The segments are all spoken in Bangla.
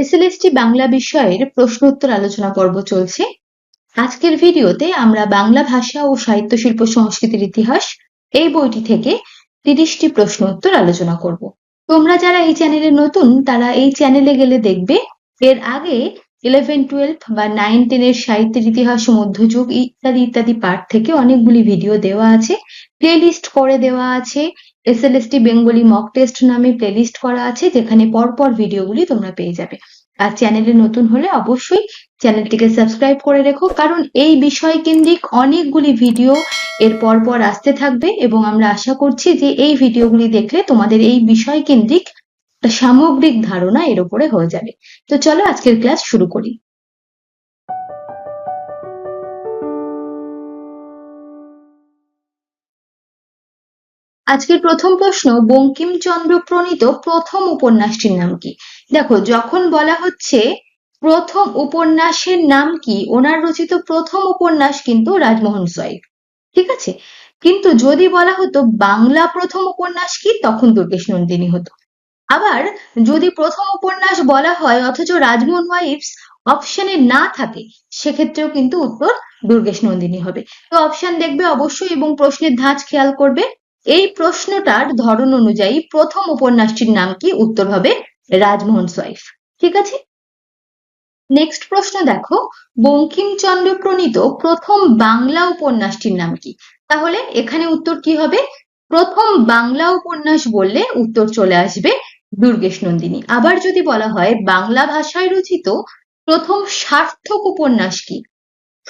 এসএলএসটি বাংলা বিষয়ের প্রশ্নোত্তর আলোচনা পর্ব চলছে। আজকের ভিডিওতে আমরা বাংলা ভাষা ও সাহিত্য শিল্প সংস্কৃতির ইতিহাস এই বইটি থেকে তিরিশটি প্রশ্ন উত্তর আলোচনা করব। তোমরা যারা এই চ্যানেলে নতুন, তারা এই চ্যানেলে গেলে দেখবে, এর আগে ইলেভেন টুয়েলভ বা নাইন টেনের সাহিত্যের ইতিহাস ও মধ্যযুগ ইত্যাদি ইত্যাদি পার্ট থেকে অনেকগুলি ভিডিও দেওয়া আছে। প্লেলিস্ট করে দেওয়া আছে। এসএলএসটি বেঙ্গলি মক টেস্ট নামে প্লেলিস্ট করা আছে, যেখানে পরপর ভিডিওগুলি তোমরা পেয়ে যাবে। আর চ্যানেলে নতুন হলে অবশ্যই চ্যানেলটিকে সাবস্ক্রাইব করে রেখো, কারণ এই বিষয় কেন্দ্রিক অনেকগুলি ভিডিও এর পরপর আসতে থাকবে এবং আমরা আশা করছি যে এই ভিডিওগুলি দেখলে তোমাদের এই বিষয় কেন্দ্রিক সামগ্রিক ধারণা এর উপরে হয়ে যাবে। তো চলো আজকের ক্লাস শুরু করি। আজকের প্রথম প্রশ্ন, বঙ্কিমচন্দ্র প্রণীত প্রথম উপন্যাসটির নাম কি? দেখো, যখন বলা হচ্ছে প্রথম উপন্যাসের নাম কি, ওনার রচিত প্রথম উপন্যাস কিন্তু রাজমোহন সোয়াইব ঠিক আছে? কিন্তু যদি বলা হতো বাংলা প্রথম উপন্যাস কি, তখন দুর্গেশ নন্দিনী হতো। আবার যদি প্রথম উপন্যাস বলা হয়, অথচ রাজমোহন ওয়াইফস অপশনে না থাকে, সেক্ষেত্রেও কিন্তু উত্তর দুর্গেশ নন্দিনী হবে। তো অপশন দেখবে অবশ্যই এবং প্রশ্নের ধাঁচ খেয়াল করবে। এই প্রশ্নটার ধরন অনুযায়ী প্রথম উপন্যাসটির নাম কি? উত্তর হবে রাজমোহন সোয়াইফ ঠিক আছে? নেক্সট প্রশ্ন দেখো, বঙ্কিমচন্দ্র প্রণীত প্রথম বাংলা উপন্যাসটির নাম কি? তাহলে এখানে উত্তর কি হবে? প্রথম বাংলা উপন্যাস বললে উত্তর চলে আসবে দুর্গেশ নন্দিনী। আবার যদি বলা হয় বাংলা ভাষায় রচিত প্রথম সার্থক উপন্যাস কি?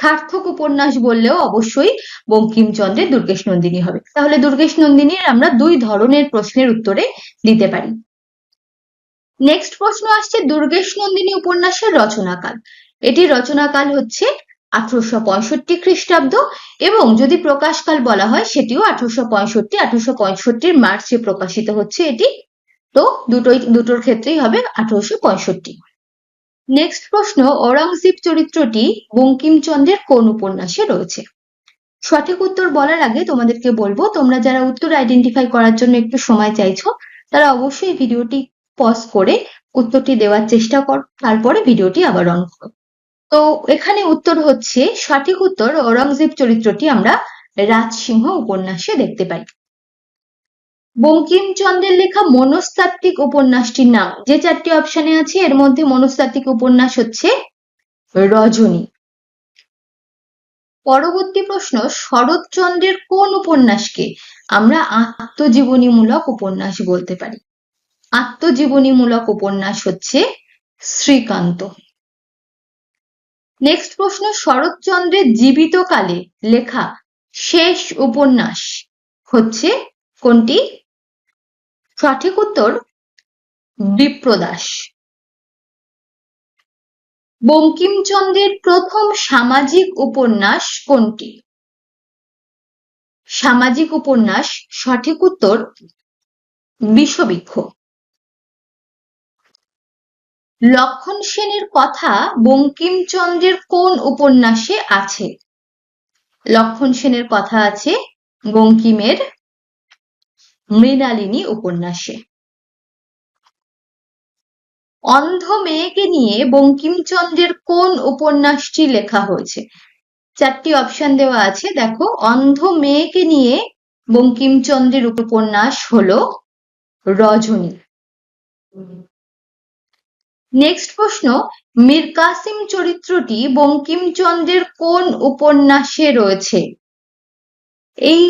সার্থক উপন্যাস বললেও অবশ্যই বঙ্কিমচন্দ্রের দুর্গেশ নন্দিনী হবে। তাহলে দুর্গেশ নন্দিনীর আমরা দুই ধরনের প্রশ্নের উত্তরে দিতে পারি। নেক্সট প্রশ্ন আসছে দুর্গেশ নন্দিনী উপন্যাসের রচনাকাল। এটির রচনাকাল হচ্ছে আঠারোশো পঁয়ষট্টি খ্রিস্টাব্দ এবং যদি প্রকাশকাল বলা হয় সেটিও আঠারোশো পঁয়ষট্টি, আঠারোশো পঁয়ষট্টির মার্চে প্রকাশিত হচ্ছে এটি। তো দুটোই, দুটোর ক্ষেত্রেই হবে আঠারোশো পঁয়ষট্টি। নেক্সট প্রশ্ন, ঔরঙ্গজেব চরিত্রটি বঙ্কিমচন্দ্রের কোন উপন্যাসে রয়েছে? সঠিক উত্তর বলার আগে তোমাদেরকে বলব, তোমরা যারা উত্তর আইডেন্টিফাই করার জন্য একটু সময় চাইছো, তারা অবশ্যই ভিডিওটি পজ করে উত্তরটি দেওয়ার চেষ্টা কর, তারপরে ভিডিওটি আবার অন করো। তো এখানে উত্তর হচ্ছে, সঠিক উত্তর ঔরঙ্গজেব চরিত্রটি আমরা রাজসিংহ উপন্যাসে দেখতে পাই। বঙ্কিমচন্দ্রের লেখা মনস্তাত্ত্বিক উপন্যাসটির নাম। যে চারটি অপশনে আছে, এর মধ্যে মনস্তাত্ত্বিক উপন্যাস হচ্ছে রজনী। পরবর্তী প্রশ্ন, শরৎচন্দ্রের কোন উপন্যাসকে আমরা আত্মজীবনীমূলক উপন্যাস বলতে পারি? আত্মজীবনীমূলক উপন্যাস হচ্ছে শ্রীকান্ত। নেক্সট প্রশ্ন, শরৎচন্দ্রের জীবিতকালে লেখা শেষ উপন্যাস হচ্ছে কোনটি? সঠিক উত্তর বিপ্রদাস। বঙ্কিমচন্দ্রের প্রথম সামাজিক উপন্যাস কোনটি? সামাজিক উপন্যাস, সঠিক উত্তর বিষবৃক্ষ লক্ষণ সেনের কথা বঙ্কিমচন্দ্রের কোন উপন্যাসে আছে? লক্ষণ সেনের কথা আছে বঙ্কিমের মৃণালিনী উপন্যাসে। অন্ধ মেয়েকে নিয়ে বঙ্কিমচন্দ্রের কোন উপন্যাসটি লেখা হয়েছে? চারটি অপশন দেওয়া আছে। দেখো, অন্ধ মেয়েকে নিয়ে বঙ্কিমচন্দ্রের উপন্যাস হলো রজনী। নেক্সট প্রশ্ন, মীর কাসিম চরিত্রটি বঙ্কিমচন্দ্রের কোন উপন্যাসে রয়েছে? এই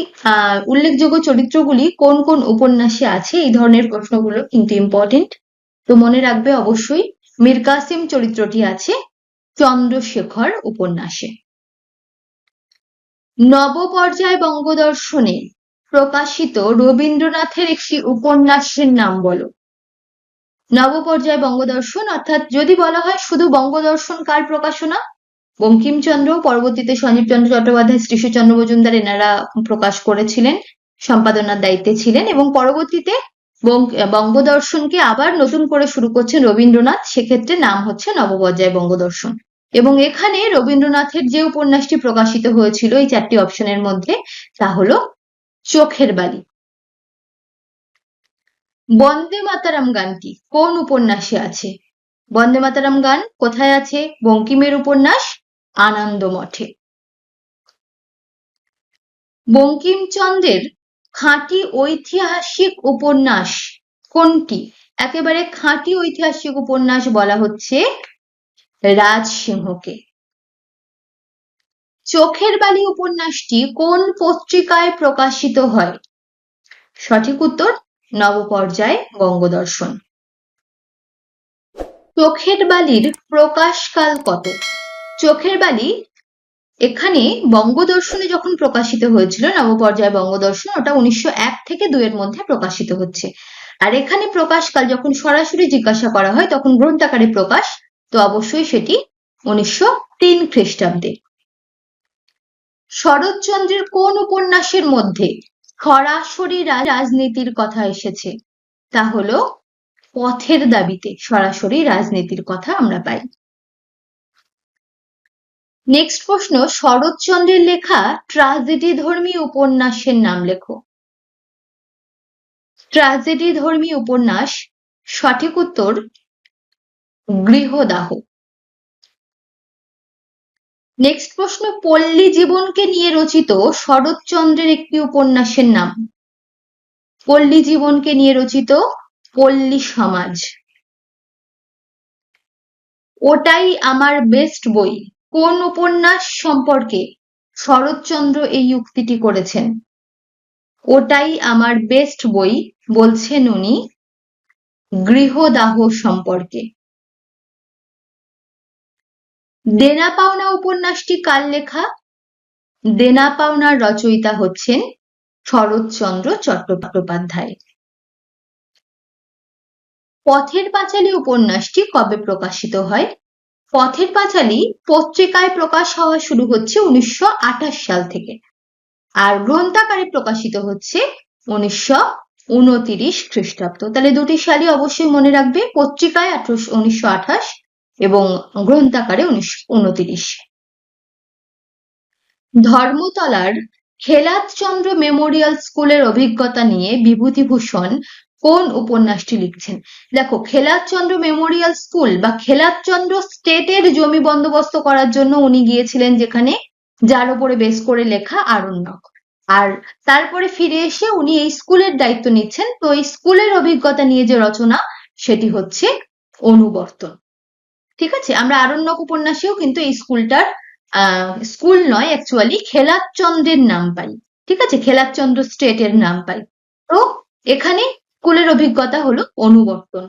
উল্লেখযোগ্য চরিত্রগুলি কোন কোন উপন্যাসে আছে? এই ধরনের প্রশ্নগুলো কিন্তু ইম্পর্টেন্ট তো মনে রাখবে অবশ্যই, মীর কাসিম চরিত্রটি আছে চন্দ্রশেখর উপন্যাসে। নবপর্যায় বঙ্গদর্শনে প্রকাশিত রবীন্দ্রনাথের একটি উপন্যাসের নাম বলো। নবপর্যায় বঙ্গদর্শন, অর্থাৎ যদি বলা হয় শুধু বঙ্গদর্শন কার প্রকাশনা? বঙ্কিমচন্দ্র, পরবর্তীতে সঞ্জীব চন্দ্র চট্টোপাধ্যায়, শ্রীশচন্দ্র মজুমদার এনারা প্রকাশ করেছিলেন, সম্পাদনার দায়িত্বে ছিলেন এবং পরবর্তীতে বঙ্গদর্শনকে আবার নতুন করে শুরু করছেন রবীন্দ্রনাথ, সেক্ষেত্রে নাম হচ্ছে নবপর্যায় বঙ্গদর্শন। এবং এখানে রবীন্দ্রনাথের যে উপন্যাসটি প্রকাশিত হয়েছিল এই চারটি অপশনের মধ্যে, তা হলো চোখের বালি। বন্দে মাতারাম গানটি কোন উপন্যাসে আছে? বন্দে মাতারাম গান কোথায় আছে? বঙ্কিমের উপন্যাস আনন্দ মঠে বঙ্কিমচন্দ্রের খাঁটি ঐতিহাসিক উপন্যাস কোনটি? একেবারে খাঁটি ঐতিহাসিক উপন্যাস বলা হচ্ছে রাজসিংহকে। চোখের বালি উপন্যাসটি কোন পত্রিকায় প্রকাশিত হয়? সঠিক উত্তর, নবপর্যায়, বঙ্গদর্শন। চোখের বালির প্রকাশকাল কত? চোখের বালি এখানে বঙ্গদর্শনে যখন প্রকাশিত হয়েছিল, নবপর্যায় বঙ্গদর্শন, ওটা উনিশশো এক থেকে দুইয়ের মধ্যে প্রকাশিত হচ্ছে। আর এখানে প্রকাশকাল যখন সরাসরি জিজ্ঞাসা করা হয়, তখন গ্রন্থাকারে প্রকাশ, তো অবশ্যই সেটি উনিশশো তিন খ্রিস্টাব্দে। শরৎচন্দ্রের কোন উপন্যাসের মধ্যে সরাসরি রাজনীতির কথা এসেছে, তা হলো পথের দাবিতে সরাসরি রাজনীতির কথা আমরা পাই। নেক্সট প্রশ্ন শরৎচন্দ্রের লেখা ট্রাজেডি ধর্মী উপন্যাসের নাম লেখো। ট্রাজেডি ধর্মী উপন্যাস, সঠিক উত্তর গৃহদাহ। নেক্সট প্রশ্ন, পল্লী জীবনকে নিয়ে রচিত শরৎচন্দ্রের একটি উপন্যাসের নাম। পল্লী জীবনকে নিয়ে রচিত পল্লী সমাজ। ওটাই আমার বেস্ট বই। কোন উপন্যাস সম্পর্কে শরৎচন্দ্র এই উক্তিটি করেছেন? ওটাই আমার বেস্ট বই, বলছেন উনি, গৃহদাহ সম্পর্কে। দেনা পাওনা উপন্যাসটি কার লেখা? দেনা পাওনার রচয়িতা হচ্ছেন শরৎচন্দ্র চট্টোপাধ্যায়। পথের পাঁচালী উপন্যাসটি কবে প্রকাশিত হয়? পথের পাঁচালী পত্রিকায় প্রকাশ হওয়া শুরু হচ্ছে উনিশশো সাল থেকে। আর গ্রন্থাকারে প্রকাশিত হচ্ছে উনিশশো খ্রিস্টাব্দ। তাহলে দুটি সালই অবশ্যই মনে রাখবে, পত্রিকায় আঠারোশো, উনিশশো আঠাশ এবং গ্রন্থাকারে উনিশশো উনতিরিশ। ধর্মতলার খেলাতচন্দ্র মেমোরিয়াল স্কুলের অভিজ্ঞতা নিয়ে বিভূতিভূষণ কোন উপন্যাসটি লিখছেন? দেখো খেলাতচন্দ্র মেমোরিয়াল স্কুল বা খেলাতচন্দ্র স্টেটের জমি বন্দোবস্ত করার জন্য উনি গিয়েছিলেন যেখানে, যার উপরে বেস করে লেখা আরণ্যক। আর তারপরে ফিরে এসে উনি এই স্কুলের দায়িত্ব নিচ্ছেন। তো এই স্কুলের অভিজ্ঞতা নিয়ে যে রচনা, সেটি হচ্ছে অনুবর্তন। ঠিক আছে? আমরা আরণ্যক উপন্যাসেও কিন্তু এই স্কুলটার স্কুল নয় অ্যাকচুয়ালি খেলাচন্দ্রের নাম পাই। ঠিক আছে? খেলাচন্দ্র স্টেটের নাম পাই। তো এখানে স্কুলের অভিজ্ঞতা হলো অনুবর্তন।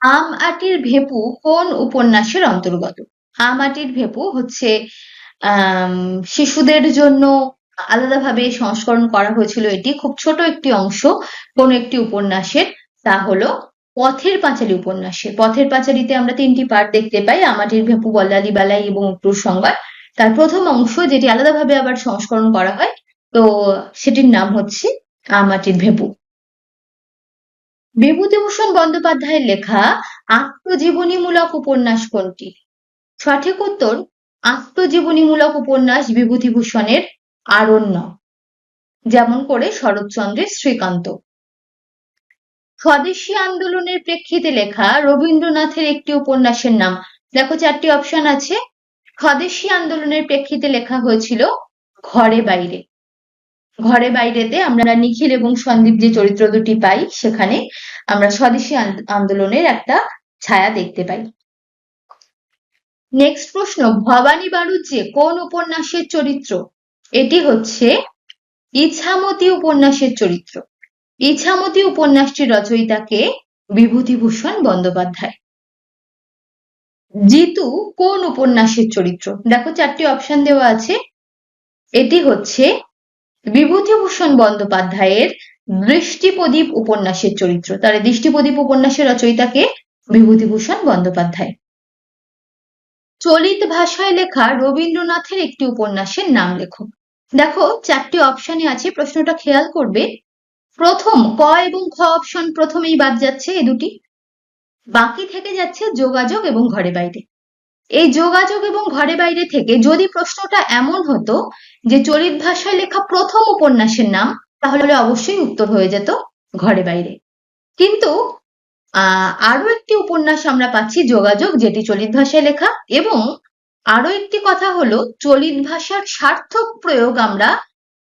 আম আটির ভেপু কোন উপন্যাসের অন্তর্গত? আম আটির ভেপু হচ্ছে শিশুদের জন্য আলাদাভাবে সংস্করণ করা হয়েছিল এটি। খুব ছোট একটি অংশ, কোন একটি উপন্যাসের, তা হলো পথের পাঁচালী উপন্যাসে। পথের পাঁচালীতে আমরা তিনটি পার্ট দেখতে পাই আমাটির ভেপু, বল্লালি বালাই এবং উত্তর সংবাদ। তার প্রথম অংশ, যেটি আলাদাভাবে আবার সংস্করণ করা হয়, তো সেটির নাম হচ্ছে আমাটির ভেপু বিভূতিভূষণ বন্দ্যোপাধ্যায়ের লেখা আত্মজীবনীমূলক উপন্যাস কোনটি? সঠিক উত্তর আত্মজীবনীমূলক উপন্যাস বিভূতিভূষণের আরণ্য, যেমন করে শরৎচন্দ্রের শ্রীকান্ত। স্বদেশী আন্দোলনের প্রেক্ষিতে লেখা রবীন্দ্রনাথের একটি উপন্যাসের নাম, দেখো চারটি অপশন আছে। স্বদেশী আন্দোলনের প্রেক্ষিতে লেখা হয়েছিল ঘরে বাইরে। ঘরে বাইরেতে আমরা নিখিল এবং সন্দীপ যে চরিত্র দুটি পাই, সেখানে আমরা স্বদেশী আন্দোলনের একটা ছায়া দেখতে পাই। নেক্সট প্রশ্ন, ভবানী বাড়ুজ্যে কোন উপন্যাসের চরিত্র? এটি হচ্ছে ইছামতি উপন্যাসের চরিত্র। ইছামতি উপন্যাসটির রচয়িতাকে বিভূতিভূষণ বন্দ্যোপাধ্যায়। জিতু কোন উপন্যাসের চরিত্র? দেখো, চারটি অপশন দেওয়া আছে। এটি হচ্ছে বিভূতিভূষণ বন্দ্যোপাধ্যায়ের দৃষ্টিপ্রদীপ উপন্যাসের চরিত্র। তার দৃষ্টিপ্রদীপ উপন্যাসের রচয়িতাকে বিভূতিভূষণ বন্দ্যোপাধ্যায়। চলিত ভাষায় লেখা রবীন্দ্রনাথের একটি উপন্যাসের নাম লেখো। দেখো, চারটি অপশনে আছে, প্রশ্নটা খেয়াল করবে। প্রথম, ক এবং খ অপশন প্রথমেই বাদ যাচ্ছে এ দুটি। বাকি থেকে যাচ্ছে যোগাযোগ এবং ঘরে বাইরে। এই যোগাযোগ এবং ঘরে বাইরে থেকে যদি প্রশ্নটা এমন হতো যে চলিত ভাষায় লেখা প্রথম উপন্যাসের নাম, তাহলে অবশ্যই উত্তর হয়ে যেত ঘরে বাইরে। কিন্তু আহ আরও একটি উপন্যাস আমরা পাচ্ছি, যোগাযোগ, যেটি চলিত ভাষায় লেখা এবং আরও একটি কথা হলো চলিত ভাষার সার্থক প্রয়োগ আমরা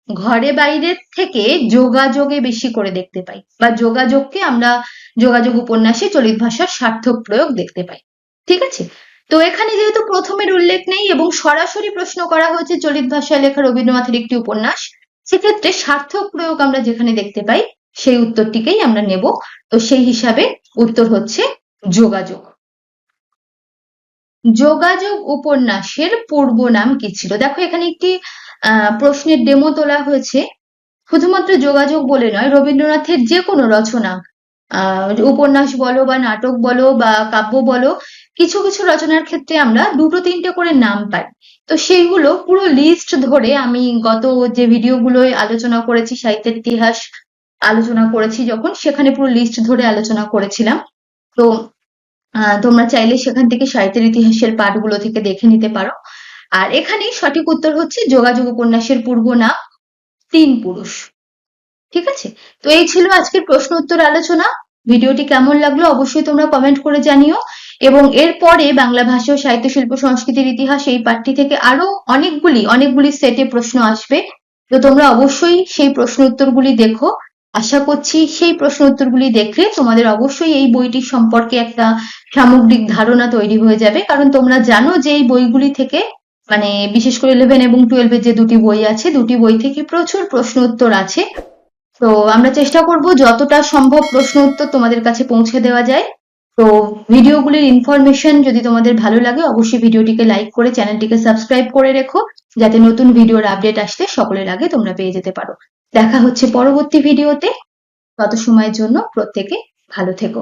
ঘরে বাইরের থেকে যোগাযোগে বেশি করে দেখতে পাই বা যোগাযোগকে আমরা, যোগাযোগ উপন্যাসে চলিত ভাষার সার্থক প্রয়োগ দেখতে পাই। ঠিক আছে? তো এখানে যেহেতু প্রথমের উল্লেখ নেই এবং সরাসরি প্রশ্ন করা হয়েছে চলিত ভাষায় লেখা রবীন্দ্রনাথের একটি উপন্যাস, সেক্ষেত্রে সার্থক প্রয়োগ আমরা যেখানে দেখতে পাই, সেই উত্তরটিকেই আমরা নেব। তো সেই হিসাবে উত্তর হচ্ছে যোগাযোগ। যোগাযোগ উপন্যাসের পূর্ব নাম কি ছিল? দেখো, এখানে একটি প্রশ্নের ডেমো তোলা হয়েছে। শুধুমাত্র যোগাযোগ বলে নয়, রবীন্দ্রনাথের যে কোনো রচনা উপন্যাস বলো বা নাটক বলো বা কাব্য বলো কিছু কিছু রচনার ক্ষেত্রে আমরা দুটো তিনটে করে নাম পাই। তো সেইগুলো পুরো লিস্ট ধরে আমি গত যে ভিডিওগুলোয় আলোচনা করেছি, সাহিত্যের ইতিহাস আলোচনা করেছি যখন, সেখানে পুরো লিস্ট ধরে আলোচনা করেছিলাম। তো তোমরা চাইলে সেখান থেকে সাহিত্যের ইতিহাসের পাঠগুলো থেকে দেখে নিতে পারো। আর এখানে সঠিক উত্তর হচ্ছে যোগাযোগ উপন্যাসের পূর্ব নাম, তিন পুরুষ। ঠিক আছে? তো এই ছিল আজকের প্রশ্ন উত্তর আলোচনা। ভিডিওটি কেমন লাগল অবশ্যই তোমরা কমেন্ট করে জানিও। এবং এরপরে বাংলা ভাষা ও সাহিত্য শিল্প সংস্কৃতির ইতিহাস এই পাঠটি থেকে আরও অনেকগুলি অনেকগুলি সেটে প্রশ্ন আসবে। তো তোমরা অবশ্যই সেই প্রশ্ন উত্তরগুলি দেখো। আশা করছি সেই প্রশ্ন উত্তরগুলি দেখলে তোমাদের অবশ্যই এই বইটি সম্পর্কে একটা সামগ্রিক ধারণা তৈরি হয়ে যাবে। কারণ তোমরা জানো যে এই বইগুলি থেকে মানে বিশেষ করে ইলেভেন এবং টুয়েলভের যে দুটি বই আছে, দুটি বই থেকে প্রচুর প্রশ্ন উত্তর আছে। তো আমরা চেষ্টা করব যতটা সম্ভব প্রশ্ন উত্তর তোমাদের কাছে পৌঁছে দেওয়া যায়। তো ভিডিওগুলির ইনফরমেশন যদি তোমাদের ভালো লাগে, অবশ্যই ভিডিওটিকে লাইক করে চ্যানেলটিকে সাবস্ক্রাইব করে রেখো, যাতে নতুন ভিডিওর আপডেট আসতে সকলের আগে তোমরা পেয়ে যেতে পারো। দেখা হচ্ছে পরবর্তী ভিডিওতে। তত সময়ের জন্য প্রত্যেকে ভালো থেকো।